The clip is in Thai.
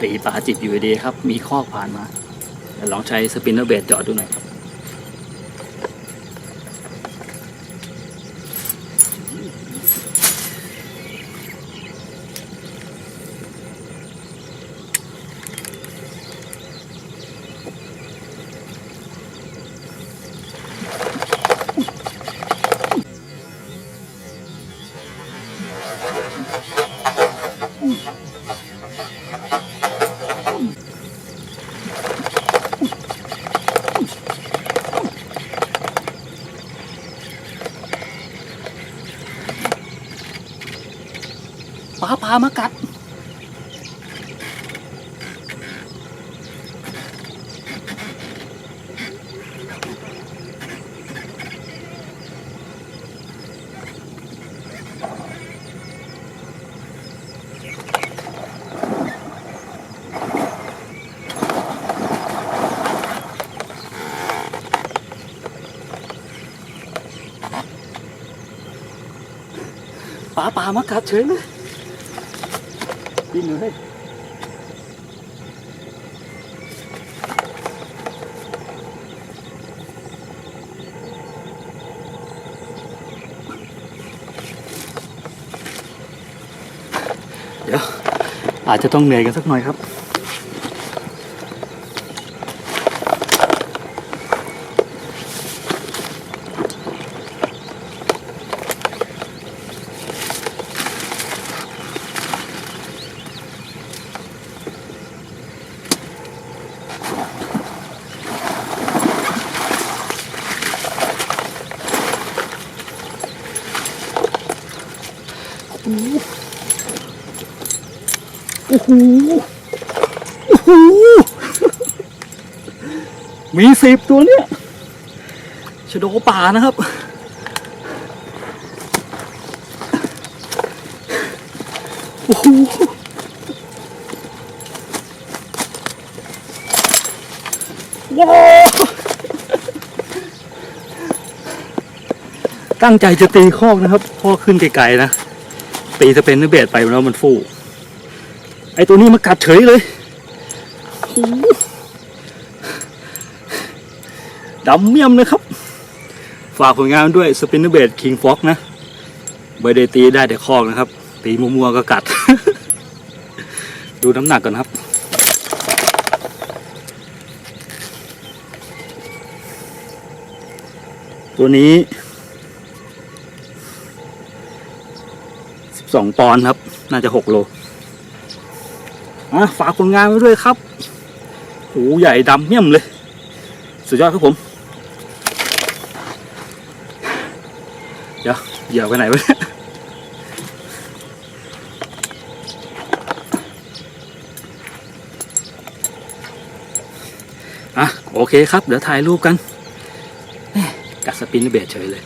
ตีปลาจิบอยู่ดีครับ มีข้อผ่านมาเดี๋ยวลองใช้สปินเนอร์เบดจอดดูหน่อยครับ ปลาปามากัดปลาปลามากัดเฉยเลย กินเลยเดี๋ยวอาจจะต้องเหนื่อยกันสักหน่อยครับ โอ้โหโอ้โหมีสิบตัวเนี่ยชะโดป่านะครับ โอ้โหว้าวตั้งใจจะตีคอกนะครับพ่อขึ้นไกลๆนะ ตีจะเปนเนื้อเบสไปแล้วมันฟูไอตัวนี้มากัดเฉยเลยดำเมี่ยมเลยครับ ฝากผลงานด้วยสปินเนอร์เบดคิงฟ็อกนะไม่ได้ตีได้แต่คอกนะครับ ตีมัวๆก็กัด ดูน้ำหนักก่อนครับ ตัวนี้ 12ปอนครับ น่าจะ6โลอะฝากผลงานไว้ด้วยครับโหใหญ่ดำเยี่ยมเลย สุดยอดครับผม เดี๋ยวเหยื่อไปไหนวะอะโอเคครับ เดี๋ยวถ่ายรูปกันกัดสปินเบดเฉยเลย